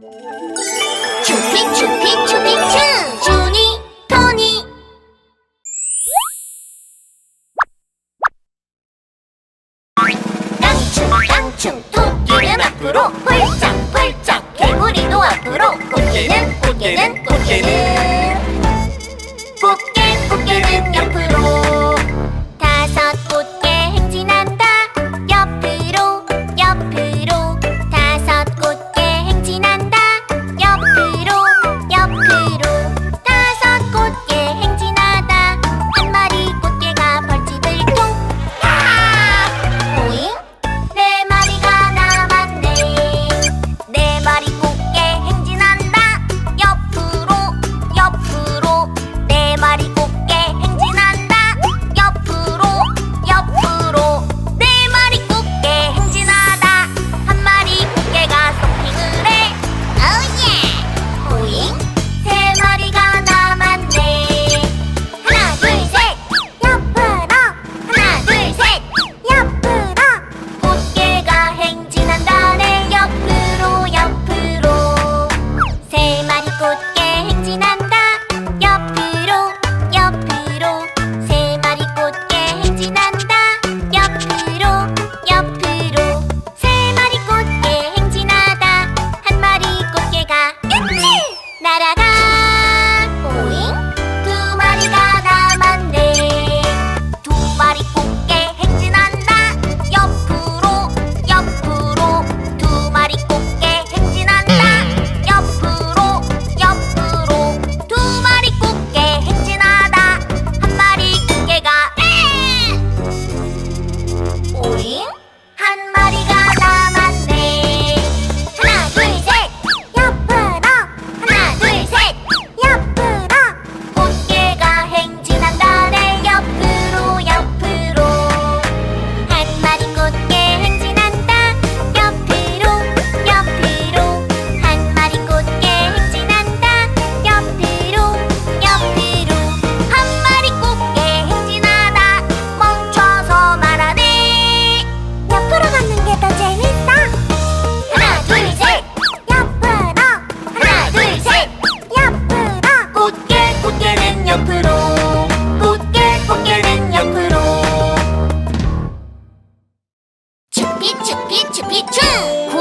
쭈핑 쭈핑 쭈핑 쭈 쭈니 토니. 깡충 깡충 토끼는 앞으로 홀짝 홀짝. 개구리도 앞으로 꽃게는 꽃게는 꽃게는. 꽃게 꽃게는 옆으로 Pikachu!